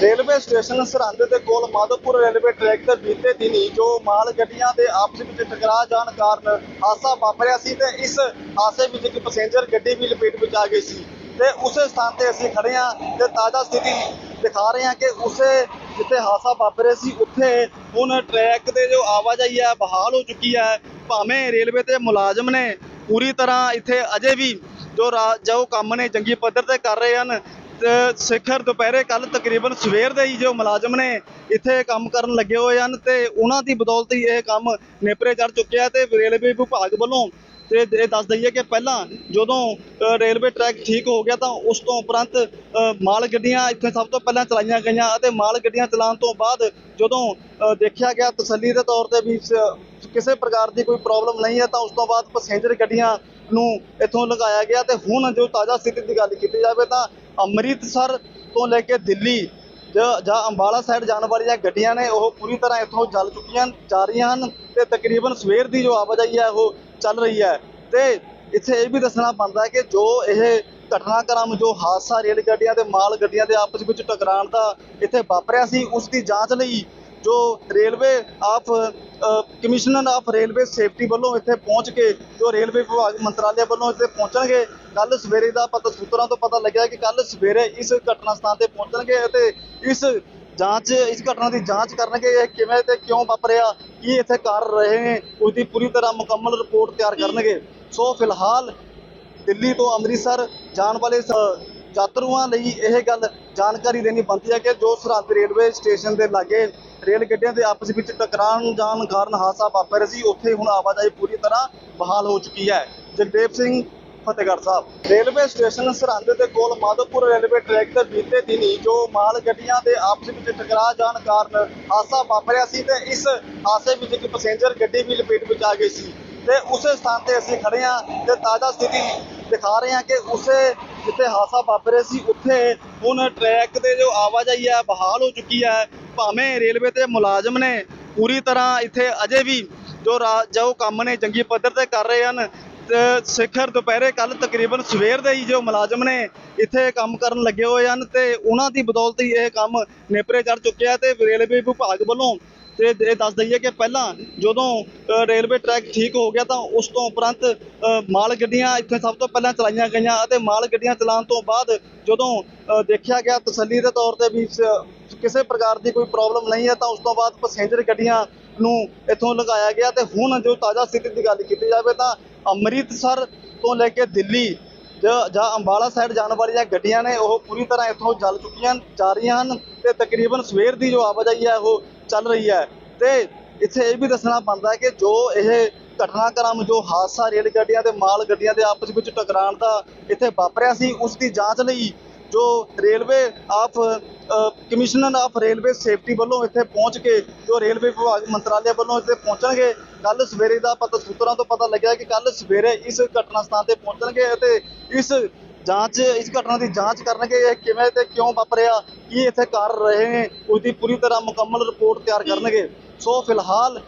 Railway station Sirhind ਦੇ ਕੋਲ Madhopur railway track ਤੇ ਬੀਤੇ ਦਿਨੀ ਜੋ ਮਾਲ ਗੱਡੀਆਂ ਦੇ ਆਪਸ ਵਿੱਚ ਟਕਰਾ ਜਾਣ ਕਾਰਨ ਹਾਦਸਾ ਵਾਪਰਿਆ ਸੀ ਤੇ ਇਸ ਹਾਦਸੇ ਵਿੱਚ ਇੱਕ ਪੈਸੇਂਜਰ ਗੱਡੀ ਵੀ ਲਪੇਟ ਵਿੱਚ ਆ ਗਈ ਸੀ। ਤੇ ਉਸੇ ਸਥਾਨ ਤੇ ਅਸੀਂ ਖੜੇ ਹਾਂ ਤੇ ਤਾਜ਼ਾ ਸਥਿਤੀ ਦਿਖਾ ਰਹੇ ਹਾਂ ਕਿ ਉਸੇ ਜਿੱਥੇ ਹਾਦਸਾ ਵਾਪਰਿਆ ਸੀ, ਉੱਥੇ ਹੁਣ ਟਰੈਕ ਤੇ ਜੋ ਆਵਾਜਾਈ ਹੈ, ਬਹਾਲ ਹੋ ਚੁੱਕੀ ਹੈ। ਭਾਵੇਂ ਰੇਲਵੇ ਤੇ ਮੁਲਾਜ਼ਮ ਨੇ ਪੂਰੀ ਤਰ੍ਹਾਂ ਇੱਥੇ ਅਜੇ ਵੀ ਜੋ ਰਾ- ਜੋ ਕੰਮ ਨੇ ਚੰਗੀ ਪੱਧਰ ਤੇ ਕਰ ਰਹੇ ਹਨ ਸਿਖਰ ਦੁਪਹਿਰੇ ਕੱਲ ਤਕਰੀਬਨ ਸਵੇਰ ਦੇ ਹੀ ਜੋ ਮੁਲਾਜ਼ਮ ਨੇ ਇੱਥੇ ਕੰਮ ਕਰਨ ਲੱਗੇ ਹੋਏ ਹਨ ਤੇ ਉਹਨਾਂ ਦੀ ਬਦੌਲਤ ਹੀ ਇਹ ਕੰਮ ਨੇਪਰੇ ਚੜ ਚੁੱਕਿਆ ਤੇ ਰੇਲਵੇ ਵਿਭਾਗ ਵੱਲੋਂ ਤੇ ਇਹ ਦੱਸ ਦਈਏ ਕਿ ਪਹਿਲਾਂ ਜਦੋਂ ਰੇਲਵੇ ਟਰੈਕ ਠੀਕ ਹੋ ਗਿਆ ਤਾਂ ਉਸ ਤੋਂ ਉਪਰੰਤ ਮਾਲ ਗੱਡੀਆਂ ਇੱਥੇ ਸਭ ਤੋਂ ਪਹਿਲਾਂ ਚਲਾਈਆਂ ਗਈਆਂ ਅਤੇ ਮਾਲ ਗੱਡੀਆਂ ਚਲਾਉਣ ਤੋਂ ਬਾਅਦ ਜਦੋਂ ਦੇਖਿਆ ਗਿਆ ਤਸੱਲੀ ਦੇ ਤੌਰ ਤੇ ਵੀ ਕਿਸੇ ਪ੍ਰਕਾਰ ਦੀ ਕੋਈ ਪ੍ਰੋਬਲਮ ਨਹੀਂ ਹੈ ਤਾਂ ਉਸ ਤੋਂ ਬਾਅਦ ਪੈਸੇਂਜਰ ਗੱਡੀਆਂ ਨੂੰ ਇੱਥੋਂ ਲਗਾਇਆ ਗਿਆ ਤੇ ਹੁਣ ਜੋ ਤਾਜ਼ਾ ਸਥਿਤੀ ਦੀ ਗੱਲ ਕੀਤੀ ਜਾਵੇ ਤਾਂ ਅੰਮ੍ਰਿਤਸਰ ਤੋਂ ਲੈ ਕੇ ਦਿੱਲੀ ਜਾਂ ਅੰਬਾਲਾ ਸਾਈਡ ਜਾਣ ਵਾਲੀਆਂ ਗੱਡੀਆਂ ਨੇ, ਉਹ ਪੂਰੀ ਤਰ੍ਹਾਂ ਇੱਥੋਂ ਚੱਲ ਚੁੱਕੀਆਂ ਜਾ ਰਹੀਆਂ ਹਨ ਤੇ ਤਕਰੀਬਨ ਸਵੇਰ ਦੀ ਜੋ ਆਵਾਜਾਈ ਹੈ, ਉਹ ਚੱਲ ਰਹੀ ਹੈ। ਤੇ ਇੱਥੇ ਇਹ ਵੀ ਦੱਸਣਾ ਬਣਦਾ ਕਿ ਜੋ ਇਹ ਘਟਨਾਕ੍ਰਮ, ਜੋ ਹਾਦਸਾ ਰੇਲ ਗੱਡੀਆਂ ਤੇ ਮਾਲ ਗੱਡੀਆਂ ਦੇ ਆਪਸ ਵਿੱਚ ਟਕਰਾਉਣ ਦਾ ਇੱਥੇ ਵਾਪਰਿਆ ਸੀ, ਉਸ ਦੀ ਜਾਂਚ ਲਈ ਜੋ railway of commissioner of railway safety ਵੱਲੋਂ ਇੱਥੇ ਪਹੁੰਚ ਕੇ, ਜੋ ਰੇਲਵੇ ਵਿਭਾਗ ਮੰਤਰਾਲੇ ਵੱਲੋਂ ਇੱਥੇ ਪਹੁੰਚਣਗੇ ਕੱਲ ਸਵੇਰੇ ਦਾ ਪਤਾ, ਸੂਤਰਾਂ ਤੋਂ ਪਤਾ ਲੱਗਿਆ ਕਿ ਕੱਲ ਸਵੇਰੇ ਇਸ ਘਟਨਾ ਸਥਾਨ ਤੇ ਪਹੁੰਚਣਗੇ ਅਤੇ ਇਸ ਜਾਂਚ, ਇਸ ਘਟਨਾ ਦੀ ਜਾਂਚ ਕਰਨਗੇ, ਇਹ ਕਿਵੇਂ ਤੇ ਕਿਉਂ ਵਾਪਰਿਆ, ਕੀ ਇੱਥੇ ਕਰ ਰਹੇ ਨੇ ਉਸ ਦੀ ਪੂਰੀ ਤਰ੍ਹਾਂ ਮੁਕੰਮਲ ਰਿਪੋਰਟ ਤਿਆਰ ਕਰਨਗੇ। ਸੋ ਫਿਲਹਾਲ ਦਿੱਲੀ ਤੋਂ ਅੰਮ੍ਰਿਤਸਰ ਜਾਣ ਵਾਲੇ ਸ- ਯਾਤਰੂਆਂ ਲਈ ਇਹ ਗੱਲ ਜਾਣਕਾਰੀ ਦੇਣੀ ਬਣਦੀ ਹੈ ਕਿ ਜੋ ਸਰਹੰਦ ਰੇਲਵੇ ਸਟੇਸ਼ਨ ਦੇ ਲਾਗੇ ਰੇਲ ਗੱਡੀਆਂ ਦੇ ਆਪਸ ਵਿੱਚ ਟਕਰਾਉਣ ਜਾਣ ਕਾਰਨ ਹਾਦਸਾ ਵਾਪਰਿਆ ਸੀ। ਉੱਥੇ ਹੁਣ ਆਵਾਜਾਈ ਪੂਰੀ ਤਰ੍ਹਾਂ ਬਹਾਲ ਹੋ ਚੁੱਕੀ ਹੈ। ਜਗਦੇਵ ਸਿੰਘ ਫਤਿਹਗੜ੍ਹ ਸਾਹਿਬ। ਰੇਲਵੇ ਸਟੇਸ਼ਨ ਸਰਹੰਦ ਦੇ ਕੋਲ ਮਾਧੋਪੁਰ ਰੇਲਵੇ ਟਰੈਕ ਤੇ ਬੀਤੇ ਦਿਨੀ ਜੋ ਮਾਲ ਗੱਡੀਆਂ ਦੇ ਆਪਸ ਵਿੱਚ ਟਕਰਾ ਜਾਣ ਕਾਰਨ ਹਾਦਸਾ ਵਾਪਰਿਆ ਸੀ ਤੇ ਇਸ ਹਾਦਸੇ ਵਿੱਚ ਇੱਕ ਪੈਸੇਂਜਰ ਗੱਡੀ ਵੀ ਲਪੇਟ ਵਿੱਚ ਆ ਗਈ ਸੀ। ਤੇ ਉਸੇ ਸਥਾਨ ਤੇ ਅਸੀਂ ਖੜੇ ਹਾਂ ਤੇ ਤਾਜ਼ਾ ਸਥਿਤੀ ਦਿਖਾ ਰਹੇ ਹਾਂ ਕਿ ਉਸੇ ਜਿੱਥੇ ਹਾਦਸਾ ਵਾਪਰਿਆ ਸੀ, ਉੱਥੇ ਹੁਣ ਟਰੈਕ ਤੇ ਜੋ ਆਵਾਜਾਈ ਹੈ, ਬਹਾਲ ਹੋ ਚੁੱਕੀ ਹੈ। ਭਾਵੇਂ ਰੇਲਵੇ ਤੇ ਮੁਲਾਜ਼ਮ ਨੇ ਪੂਰੀ ਤਰ੍ਹਾਂ ਇੱਥੇ ਅਜੇ ਵੀ ਜੋ ਰਾ- ਜੋ ਕੰਮ ਨੇ, ਜੰਗੀ ਪੱਧਰ ਤੇ ਕਰ ਰਹੇ ਹਨ। ਸਿਖਰ ਦੁਪਹਿਰੇ ਕੱਲ ਤਕਰੀਬਨ ਸਵੇਰ ਦੇ ਹੀ ਜੋ ਮੁਲਾਜ਼ਮ ਨੇ ਇੱਥੇ ਕੰਮ ਕਰਨ ਲੱਗੇ ਹੋਏ ਹਨ ਤੇ ਉਹਨਾਂ ਦੀ ਬਦੌਲਤ ਹੀ ਇਹ ਕੰਮ ਨੇਪਰੇ ਚੜ ਚੁੱਕਿਆ ਤੇ ਰੇਲਵੇ ਵਿਭਾਗ ਵੱਲੋਂ ਤੇ ਇਹ ਦੱਸ ਦਈਏ ਕਿ ਪਹਿਲਾਂ ਜਦੋਂ ਰੇਲਵੇ ਟਰੈਕ ਠੀਕ ਹੋ ਗਿਆ ਤਾਂ ਉਸ ਤੋਂ ਉਪਰੰਤ ਮਾਲ ਗੱਡੀਆਂ ਇੱਥੇ ਸਭ ਤੋਂ ਪਹਿਲਾਂ ਚਲਾਈਆਂ ਗਈਆਂ ਅਤੇ ਮਾਲ ਗੱਡੀਆਂ ਚਲਾਉਣ ਤੋਂ ਬਾਅਦ ਜਦੋਂ ਦੇਖਿਆ ਗਿਆ ਤਸੱਲੀ ਦੇ ਤੌਰ ਤੇ ਵੀ ਕਿਸੇ ਪ੍ਰਕਾਰ ਦੀ ਕੋਈ ਪ੍ਰੋਬਲਮ ਨਹੀਂ ਹੈ ਤਾਂ ਉਸ ਤੋਂ ਬਾਅਦ ਪੈਸੇਂਜਰ ਗੱਡੀਆਂ ਨੂੰ ਇੱਥੋਂ ਲਗਾਇਆ ਗਿਆ ਤੇ ਹੁਣ ਜੋ ਤਾਜ਼ਾ ਸਥਿਤੀ ਦੀ ਗੱਲ ਕੀਤੀ ਜਾਵੇ ਤਾਂ ਅੰਮ੍ਰਿਤਸਰ ਤੋਂ ਲੈ ਕੇ ਦਿੱਲੀ ਜਾਂ ਅੰਬਾਲਾ ਸਾਈਡ ਜਾਣ ਵਾਲੀਆਂ ਗੱਡੀਆਂ ਨੇ ਉਹ ਪੂਰੀ ਤਰ੍ਹਾਂ ਇੱਥੋਂ ਚੱਲ ਚੁੱਕੀਆਂ, ਜਾ ਰਹੀਆਂ ਹਨ ਤੇ ਤਕਰੀਬਨ ਸਵੇਰ ਦੀ ਜੋ ਆਵਾਜਾਈ ਹੈ ਉਹ ਚੱਲ ਰਹੀ ਹੈ। ਤੇ ਇੱਥੇ ਇਹ ਵੀ ਦੱਸਣਾ ਬਣਦਾ ਹੈ ਕਿ ਜੋ ਇਹ ਘਟਨਾਕ੍ਰਮ, ਜੋ ਹਾਦਸਾ ਰੇਲ ਗੱਡੀਆਂ ਤੇ ਮਾਲ ਗੱਡੀਆਂ ਦੇ ਆਪਸ ਵਿੱਚ ਟਕਰਾਉਣ ਦਾ ਇੱਥੇ ਵਾਪਰਿਆ ਸੀ, ਉਸ ਦੀ ਜਾਂਚ ਲਈ ਜੋ railway of commissioner of railway safety ਵੱਲੋਂ ਇੱਥੇ ਪਹੁੰਚ ਕੇ, ਜੋ ਰੇਲਵੇ ਵਿਭਾਗ ਮੰਤਰਾਲੇ ਵੱਲੋਂ ਇੱਥੇ ਪਹੁੰਚਣਗੇ ਕੱਲ ਸਵੇਰੇ ਦਾ ਪਤਾ, ਸੂਤਰਾਂ ਤੋਂ ਪਤਾ ਲੱਗਿਆ ਕਿ ਕੱਲ ਸਵੇਰੇ ਇਸ ਘਟਨਾ ਸਥਾਨ ਤੇ ਪਹੁੰਚਣਗੇ ਅਤੇ ਇਸ ਜਾਂਚ ਇਸ ਘਟਨਾ ਦੀ ਜਾਂਚ ਕਰਨਗੇ ਇਹ ਕਿਵੇਂ ਤੇ ਕਿਉਂ ਵਾਪਰਿਆ ਕੀ ਇੱਥੇ ਕਰ ਰਹੇ ਨੇ ਉਸ ਦੀ ਪੂਰੀ ਤਰ੍ਹਾਂ ਮੁਕੰਮਲ ਰਿਪੋਰਟ ਤਿਆਰ ਕਰਨਗੇ। ਸੋ ਫਿਲਹਾਲ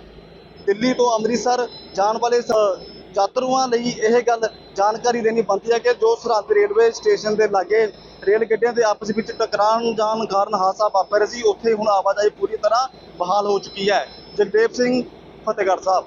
ਦਿੱਲੀ ਤੋਂ ਅੰਮ੍ਰਿਤਸਰ ਜਾਣ ਵਾਲੇ ਯਾਤਰੂਆਂ ਲਈ ਇਹ ਗੱਲ ਜਾਣਕਾਰੀ ਦੇਣੀ ਬਣਦੀ ਹੈ ਕਿ ਜੋ ਸਰਹੰਦ ਰੇਲਵੇ ਸਟੇਸ਼ਨ ਦੇ ਲਾਗੇ ਰੇਲ ਗੱਡੀਆਂ ਦੇ ਆਪਸ ਵਿੱਚ ਟਕਰਾਉਣ ਜਾਣ ਕਾਰਨ ਹਾਦਸਾ ਵਾਪਰਿਆ ਸੀ ਉੱਥੇ ਹੁਣ ਆਵਾਜਾਈ ਪੂਰੀ ਤਰ੍ਹਾਂ ਬਹਾਲ ਹੋ ਚੁੱਕੀ ਹੈ। ਜਗਦੇਵ ਸਿੰਘ ਫਤਿਹਗੜ੍ਹ ਸਾਹਿਬ।